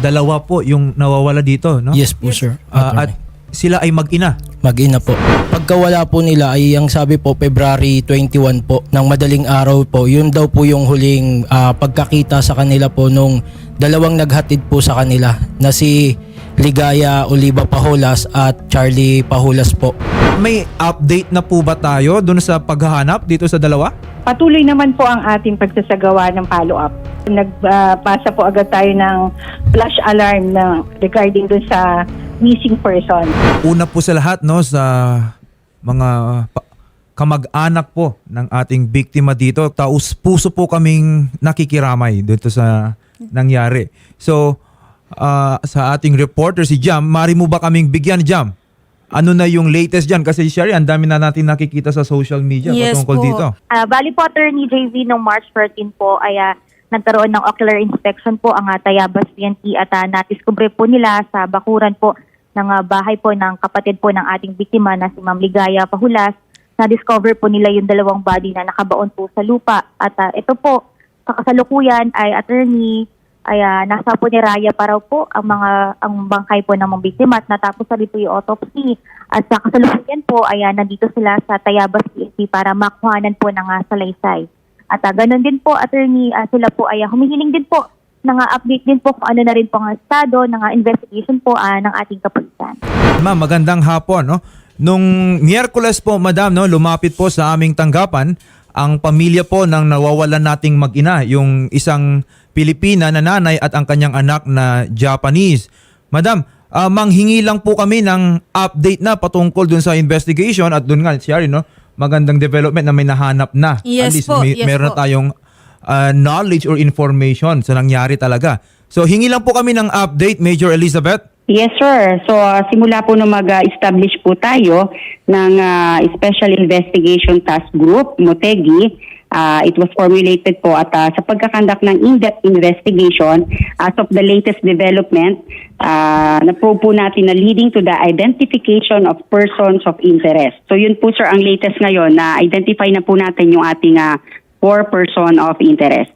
dalawa po yung nawawala dito, no? Yes po, sir. Ah, at sila ay mag-ina. Mag-ina po. Pagkawala po nila ay ang sabi po February 21 po ng madaling araw po. Yun daw po yung huling ah, pagkakita sa kanila po nung dalawang naghatid po sa kanila na si Ligaya Oliva Paholas at Charlie Paholas po. May update na po ba tayo dun sa paghahanap dito sa dalawa? Patuloy naman po ang ating pagsasagawa ng follow-up. Nagpasa po agad tayo ng flash alarm na regarding dun sa missing person. Una po sa lahat, no, sa mga pa- kamag-anak po ng ating biktima dito. Taus puso po kaming nakikiramay dito sa nangyari. So, ah, sa ating reporter si Jam, mari mo ba kaming bigyan, Jam? Ano na yung latest dyan? Kasi Sherry, ang dami na natin nakikita sa social media Yes patungkol po. dito. Ah, bali po, Attorney JV, noong March 13 po ay ah, nagkaroon ng ocular inspection po ang uh, Tayabas PNP at uh, natiskubre po nila sa bakuran po ng ah, bahay po ng kapatid po ng ating biktima na si Ma'am Ligaya Pahulas. Na-discover po nila yung dalawang body na nakabaon po sa lupa. At ah, ito po, sa kasalukuyan ay attorney ay ah, nasa po ni Raya pa raw po ang mga ang bangkay po ng mga biktima at natapos na po yung autopsy. At sa kasalukuyan po ay ah, nandito sila sa Tayabas PNP para makuhanan po ng ah, salaysay. At uh, ganun din po, attorney, ah, sila po ay ah, humihiling din po ng ah, update din po kung ano na rin po ang estado ng investigation po ah, ng ating kapulisan. Ma'am, magandang hapon. No? Nung Miyerkules po, madam, no, lumapit po sa aming tanggapan ang pamilya po ng nawawalan nating mag-ina, yung isang Pilipina na nanay at ang kanyang anak na Japanese. Madam, ah, manghingi lang po kami ng update na patungkol dun sa investigation at dun nga, Shari, no, magandang development na may nahanap na. At Yes least po, may, yes meron po. tayong ah, knowledge or information sa nangyari talaga. So hingi lang po kami ng update, Major Elizabeth. Yes, sir. So, uh, simula po na mag-establish po tayo ng uh, Special Investigation Task Group, MOTEGI, uh, it was formulated po at uh, sa pagkakandak ng in-depth investigation, as of the latest development, uh, na-probe po natin na leading to the identification of persons of interest. So, yun po, sir, ang latest ngayon na identify na po natin yung ating uh, four person of interest.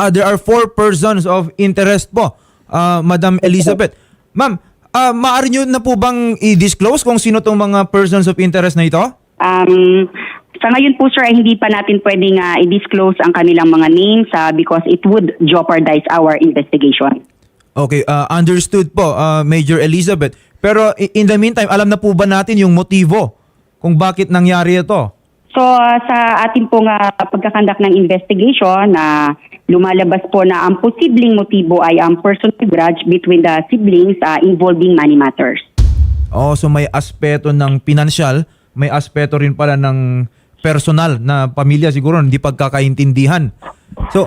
Ah, there are four persons of interest po, ah, Madam Elizabeth. Ma'am, ah, maaari nyo na po bang i-disclose kung sino tong mga persons of interest na ito? Um, sa ngayon po sir ay hindi pa natin pwedeng ah, i-disclose ang kanilang mga names ah, because it would jeopardize our investigation. Okay, ah, understood po, ah, Major Elizabeth. Pero in the meantime, alam na po ba natin yung motibo kung bakit nangyari ito? So ah, sa ating pong ah, pagkakandak ng investigation na lumalabas po na ang posibleng motibo ay ang personal grudge between the siblings ah, involving money matters. Oh, so may aspeto ng pinansyal, may aspeto rin pala ng personal na pamilya siguro hindi pagkakaintindihan. So,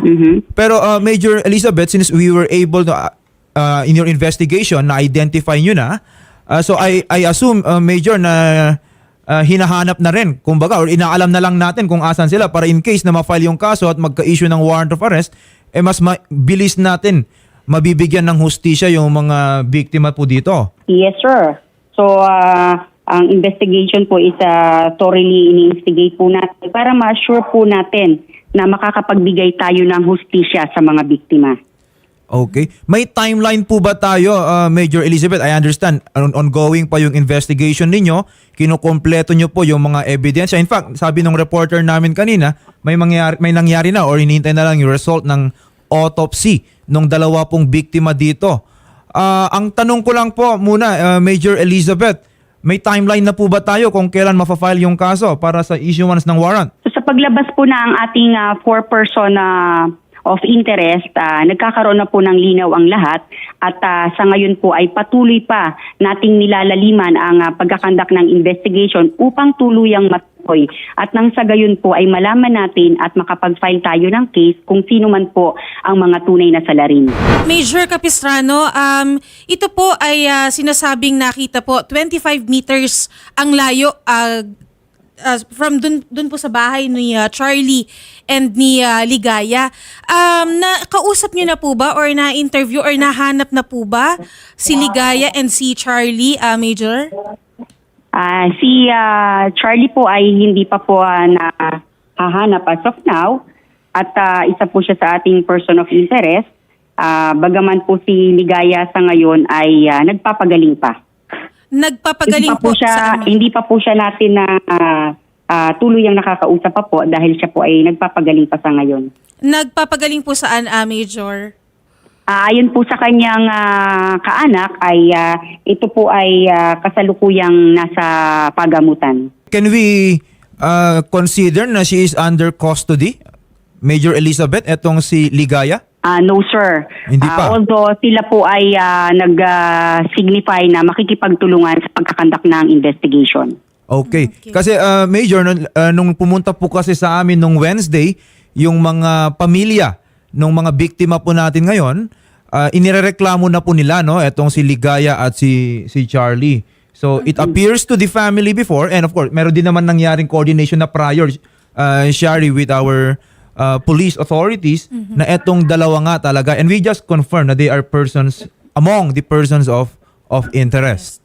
pero uh, Major Elizabeth, since we were able to uh, uh, in your investigation na identify nyo na, uh, so I I assume uh, Major na uh, hinahanap na rin, kumbaga, or inaalam na lang natin kung asan sila para in case na ma-file yung kaso at magka-issue ng warrant of arrest, eh mas mabilis natin mabibigyan ng hustisya yung mga biktima po dito. Yes sir. So ah, ang investigation po is ah, thoroughly ini-investigate po natin para ma-assure po natin na makakapagbigay tayo ng hustisya sa mga biktima. Okay. May timeline po ba tayo, uh, Major Elizabeth? I understand, on- ongoing pa yung investigation ninyo. Kinukompleto nyo po yung mga ebidensya. In fact, sabi ng reporter namin kanina, may, mangyari, may nangyari na or hinihintay na lang yung result ng autopsy ng dalawa pong biktima dito. Ah, ang tanong ko lang po muna, uh, Major Elizabeth, may timeline na po ba tayo kung kailan mafafile yung kaso para sa issuance ng warrant? So sa paglabas po na ang ating ah, four-person ah, of interest, ah, nagkakaroon na po ng linaw ang lahat at ah, sa ngayon po ay patuloy pa nating nilalaliman ang ah, pagkakandak ng investigation upang tuluyang matukoy at nang sa gayon po ay malaman natin at makapag-file tayo ng case kung sino man po ang mga tunay na salarin. Major Capistrano, um, ito po ay ah, sinasabing nakita po 25 meters ang layo ah, ah, from dun, dun po sa bahay ni ah, Charlie and ni ah, Ligaya. Um, na, kausap niyo na po ba or na-interview or nahanap na po ba si Ligaya and si Charlie, ah, Major? Ah, si ah, Charlie po ay hindi pa po ah, nahahanap as of now at ah, isa po siya sa ating person of interest. Ah, bagaman po si Ligaya sa ngayon ay ah, nagpapagaling pa. Nagpapagaling hindi pa po, siya, saan? hindi pa po siya natin na ah, ah, tuluyang nakakausap pa po dahil siya po ay nagpapagaling pa sa ngayon. Nagpapagaling po saan, ah, Major? Ah, ayon po sa kanyang ah, kaanak ay ah, ito po ay ah, kasalukuyang nasa pagamutan. Can we uh, consider na she is under custody? Major Elizabeth, etong si Ligaya? Ah, no sir. Hindi pa. although sila po ay ah, nag-signify na makikipagtulungan sa pagkakandak ng investigation. Okay. Okay. Kasi uh, Major, nung, uh, nung pumunta po kasi sa amin nung Wednesday, yung mga pamilya ng mga biktima po natin ngayon, uh, inirereklamo na po nila no etong si Ligaya at si si Charlie. So it appears to the family before and of course, meron din naman nangyaring coordination na prior uh, Shari with our uh, police authorities na etong dalawa nga talaga and we just confirm na they are persons among the persons of of interest.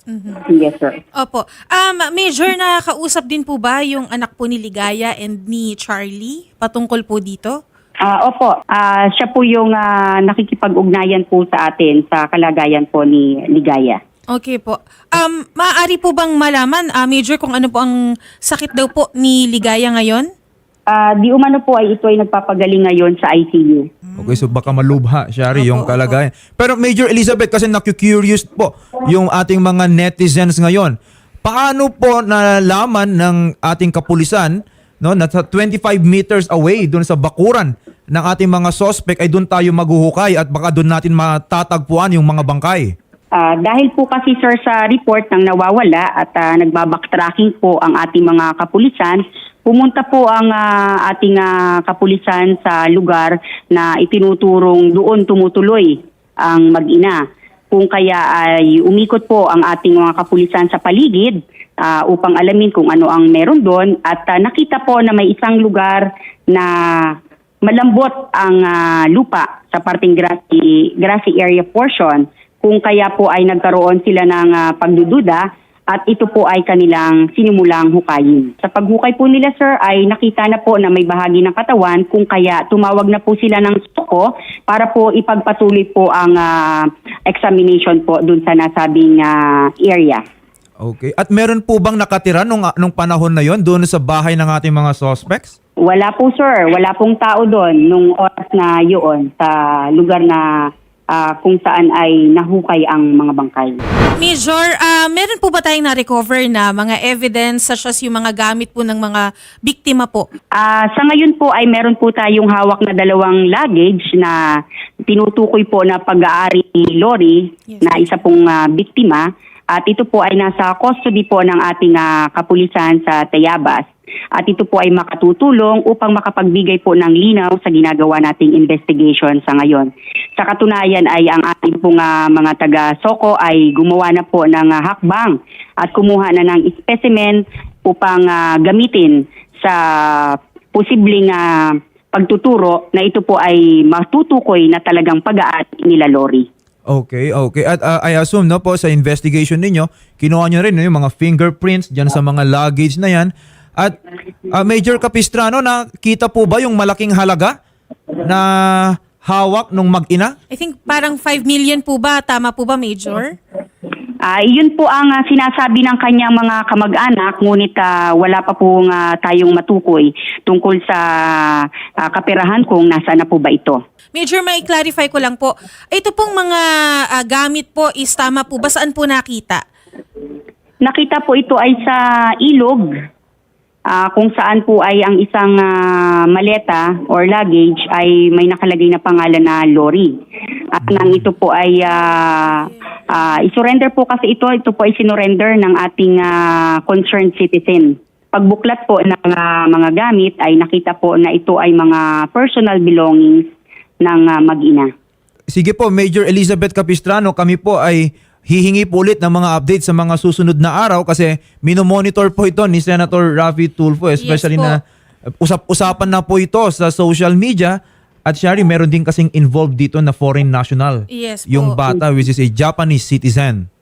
Yes sir. Opo. Um, Major, nakakausap din po ba yung anak po ni Ligaya and ni Charlie patungkol po dito? Ah, opo, Ah, siya po yung ah, nakikipag-ugnayan po sa atin sa kalagayan po ni Ligaya. Okay po. Um, maaari po bang malaman, ah, Major, kung ano po ang sakit daw po ni Ligaya ngayon? Ah, di umano po ay ito ay nagpapagaling ngayon sa ICU. Okay, so baka malubha, Shari, yung kalagayan. Pero Major Elizabeth, kasi naku-curious po yung ating mga netizens ngayon. Paano po nalaman ng ating kapulisan no, na sa 25 meters away doon sa bakuran ng ating mga suspect ay doon tayo maghuhukay at baka doon natin matatagpuan yung mga bangkay? Ah, dahil po kasi sir sa report ng nawawala at ah, nagbabacktracking po ang ating mga kapulisan, pumunta po ang ah, ating ah, kapulisan sa lugar na itinuturong doon tumutuloy ang mag-ina. Kung kaya ay umikot po ang ating mga kapulisan sa paligid ah, upang alamin kung ano ang meron doon at ah, nakita po na may isang lugar na malambot ang ah, lupa sa parting grassy, grassy area portion kung kaya po ay nagkaroon sila ng ah, pagdududa at ito po ay kanilang sinimulang hukayin. Sa paghukay po nila sir ay nakita na po na may bahagi ng katawan kung kaya tumawag na po sila ng soko para po ipagpatuloy po ang ah, examination po dun sa nasabing ah, area. Okay. At meron po bang nakatira nung, nung panahon na yon doon sa bahay ng ating mga suspects? Wala po sir, wala pong tao doon nung oras na yun sa lugar na ah, kung saan ay nahukay ang mga bangkay. Major, ah, meron po ba tayong na-recover na mga evidence such as yung mga gamit po ng mga biktima po? Ah, sa ngayon po ay meron po tayong hawak na dalawang luggage na tinutukoy po na pag-aari ni Lori Yes. na isa pong ah, biktima at ito po ay nasa custody po ng ating ah, kapulisan sa Tayabas at ito po ay makatutulong upang makapagbigay po ng linaw sa ginagawa nating investigation sa ngayon. Sa katunayan ay ang ating pong ah, mga taga-Soko ay gumawa na po ng ah, hakbang at kumuha na ng specimen upang ah, gamitin sa posibleng ah, pagtuturo na ito po ay matutukoy na talagang pag-aari nila Lori. Okay, okay. At uh, I assume no po sa investigation ninyo, kinuha nyo rin no, yung mga fingerprints dyan sa mga luggage na yan. At uh, Major Capistrano, nakita po ba yung malaking halaga na hawak nung mag-ina? I think parang 5 million po ba? Tama po ba, Major? Ah, yun po ang ah, sinasabi ng kanyang mga kamag-anak ngunit ah, wala pa po nga tayong matukoy tungkol sa ah, kaperahan kung nasa na po ba ito. Major, may clarify ko lang po. Ito pong mga ah, gamit po is tama po ba? Saan po nakita? Nakita po ito ay sa ilog ah, kung saan po ay ang isang ah, maleta or luggage ay may nakalagay na pangalan na lorry. At nang ito po ay ah, ah, isurrender po kasi ito, ito po ay sinurrender ng ating ah, concerned citizen. Pagbuklat po ng ah, mga gamit ay nakita po na ito ay mga personal belongings ng ah, mag-ina. Sige po, Major Elizabeth Capistrano, kami po ay hihingi po ulit ng mga updates sa mga susunod na araw kasi minomonitor po ito ni Senator Raffy Tulfo, especially Yes po. na uh, usap-usapan na po ito sa social media at Shari, meron din kasing involved dito na foreign national. Yes po. Yung bata which is a Japanese citizen.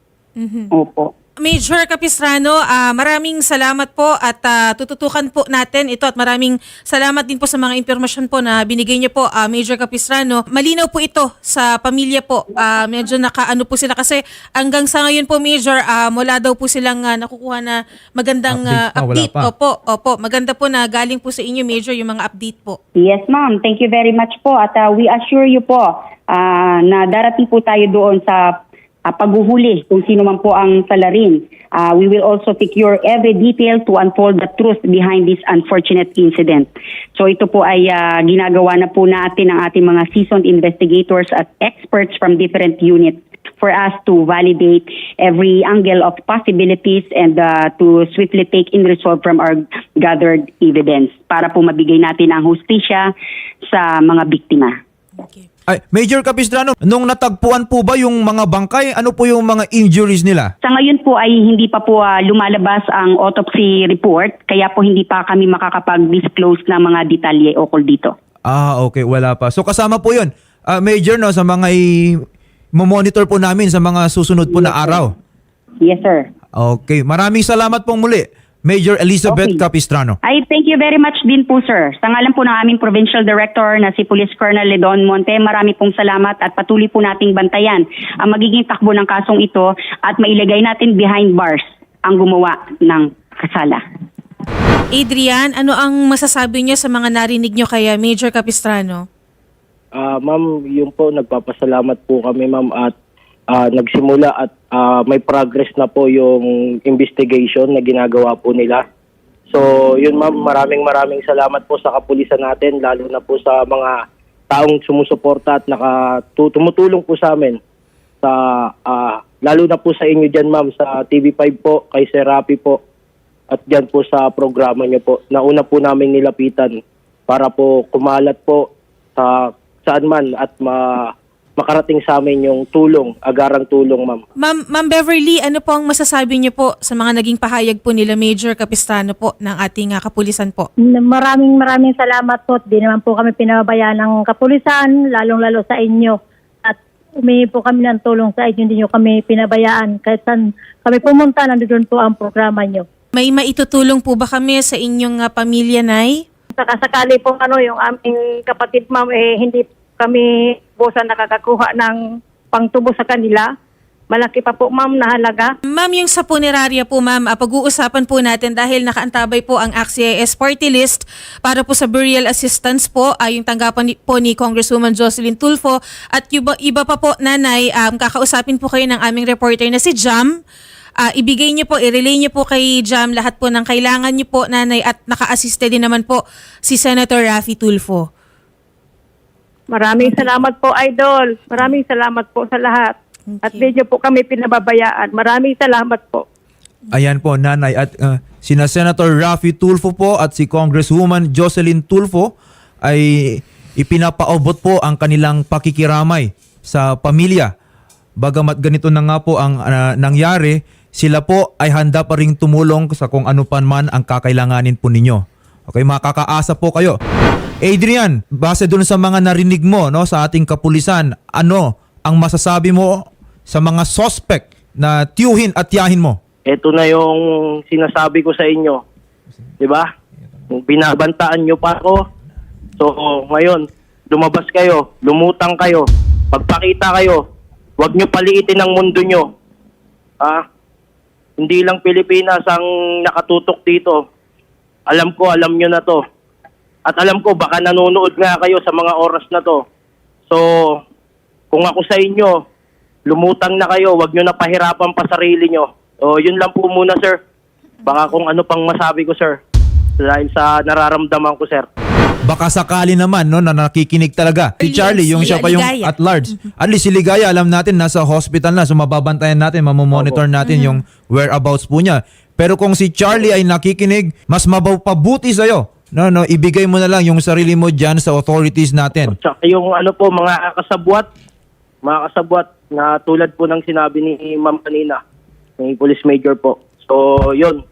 Opo. Major Capistrano, ah, maraming salamat po at ah, tututukan po natin ito at maraming salamat din po sa mga impormasyon po na binigay niyo po, ah, Major Capistrano. Malinaw po ito sa pamilya po. Ah, medyo nakaano po sila kasi hanggang sa ngayon po, Major, ah, wala daw po silang ah, nakukuha na magandang Update ah, wala update. pa. Opo, opo. Maganda po na galing po sa inyo, Major, yung mga update po. Yes, ma'am. Thank you very much po. At uh, we assure you po ah, na darating po tayo doon sa ah, paghuhuli kung sino man po ang salarin. Ah, we will also secure every detail to unfold the truth behind this unfortunate incident. So ito po ay ah, ginagawa na po natin ng ating mga seasoned investigators at experts from different units for us to validate every angle of possibilities and uh, to swiftly take in resolve from our gathered evidence para po mabigay natin ang hustisya sa mga biktima. Okay. Ay, Major Capistrano, nung natagpuan po ba yung mga bangkay, ano po yung mga injuries nila? Sa ngayon po ay hindi pa po ah, lumalabas ang autopsy report kaya po hindi pa kami makakapag-disclose ng mga detalye ukol dito. Ah, okay, wala pa. So kasama po 'yun. Ah, Major no sa mga i- monitor po namin sa mga susunod po na araw. Yes, sir. Okay, maraming salamat pong muli. Major Elizabeth Okay. Capistrano. I thank you very much din po, sir. Sa ngalan po ng aming Provincial Director na si Police Colonel Ledon Monte, marami pong salamat at patuloy po nating bantayan ang magiging takbo ng kasong ito at mailagay natin behind bars ang gumawa ng kasala. Adrian, ano ang masasabi niyo sa mga narinig niyo kay ah, Major Capistrano? Ah, ma'am, yun po, nagpapasalamat po kami, ma'am, at ah, nagsimula at ah, may progress na po yung investigation na ginagawa po nila. So, yun ma'am, maraming maraming salamat po sa kapulisan natin, lalo na po sa mga taong sumusuporta at naka, tu- tumutulong po sa amin. Sa, ah, lalo na po sa inyo dyan, ma'am, sa TV5 po, kay Sir Rapi po, at dyan po sa programa niyo po. Nauna po namin nilapitan para po kumalat po sa saan man at ma, makarating sa amin yung tulong, agarang tulong, ma'am. Ma'am, Ma'am Beverly, ano po ang masasabi niyo po sa mga naging pahayag po nila Major Capistrano po ng ating ah, kapulisan po? Maraming maraming salamat po. Di naman po kami pinababayaan ng kapulisan, lalong-lalo sa inyo. At humingi po kami ng tulong sa inyo, hindi nyo kami pinabayaan. Kahit saan kami pumunta, nandun po ang programa nyo. May maitutulong po ba kami sa inyong ah, pamilya, Nay? Saka sakali po ano, yung aming kapatid ma'am, eh, hindi kami sa nakakakuha ng pangtubo sa kanila. Malaki pa po ma'am na halaga. Ma'am, yung sa punerarya po, ma'am, ah, pag-uusapan po natin dahil nakaantabay po ang AXIS party list para po sa burial assistance po, ay yung tanggapan ni- po ni Congresswoman Jocelyn Tulfo at iba, iba pa po, nanay, um, kakausapin po kayo ng aming reporter na si Jam. Ah, ibigay niyo po, i-relay niyo po kay Jam lahat po ng kailangan niyo po, nanay, at naka-assiste din naman po si Senator Raffy Tulfo. Maraming salamat po, Idol. Maraming salamat po sa lahat. At Okay. di nyo po kami pinababayaan. Maraming salamat po. Ayan po, nanay. At uh, sina Senator Raffy Tulfo po at si Congresswoman Jocelyn Tulfo ay ipinapaabot po ang kanilang pakikiramay sa pamilya. Bagamat ganito na nga po ang uh, nangyari, sila po ay handa pa ring tumulong sa kung ano pa man ang kakailanganin po ninyo. Okay, makakaasa po kayo. Adrian, base dun sa mga narinig mo no sa ating kapulisan, ano ang masasabi mo sa mga suspect na tiyuhin at tiyahin mo? Ito na yung sinasabi ko sa inyo. 'Di ba? Binabantaan nyo pa ako. So, ngayon, lumabas kayo, lumutang kayo, pagpakita kayo. Huwag nyo paliitin ang mundo nyo. Ah, hindi lang Pilipinas ang nakatutok dito. Alam ko, alam nyo na to. At alam ko, baka nanonood nga kayo sa mga oras na to. So, kung ako sa inyo, lumutang na kayo, wag nyo na pahirapan pa sarili nyo. O, yun lang po muna, sir. Baka kung ano pang masabi ko, sir. Dahil sa nararamdaman ko, sir. Baka sakali naman no na nakikinig talaga. Si Charlie, yung si siya pa yung Ligaya. at large. At least si Ligaya, alam natin nasa hospital na so mababantayan natin, mamomonitor natin yung whereabouts po niya. Pero kung si Charlie ay nakikinig, mas mapabuti sa'yo. No, no, ibigay mo na lang yung sarili mo diyan sa authorities natin. Tsaka yung ano po, mga kasabwat, mga kasabwat na tulad po ng sinabi ni Ma'am kanina, ni Police Major po. So, yun.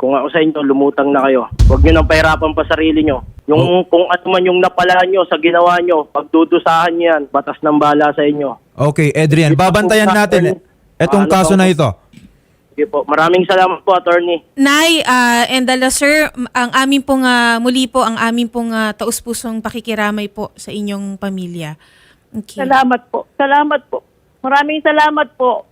Kung ako sa inyo, lumutang na kayo. Huwag nyo nang pahirapan pa sarili nyo. Yung kung ano man yung napala nyo sa ginawa nyo, pagdudusahan nyo yan, batas ng bala sa inyo. Okay, Adrian, babantayan natin etong kaso na ito. Sige po. Maraming salamat po, attorney. Nay ah, and Dala Sir, ang amin pong ah, muli po ang amin pong ah, taus-pusong pakikiramay po sa inyong pamilya. Okay. Salamat po. Salamat po. Maraming salamat po.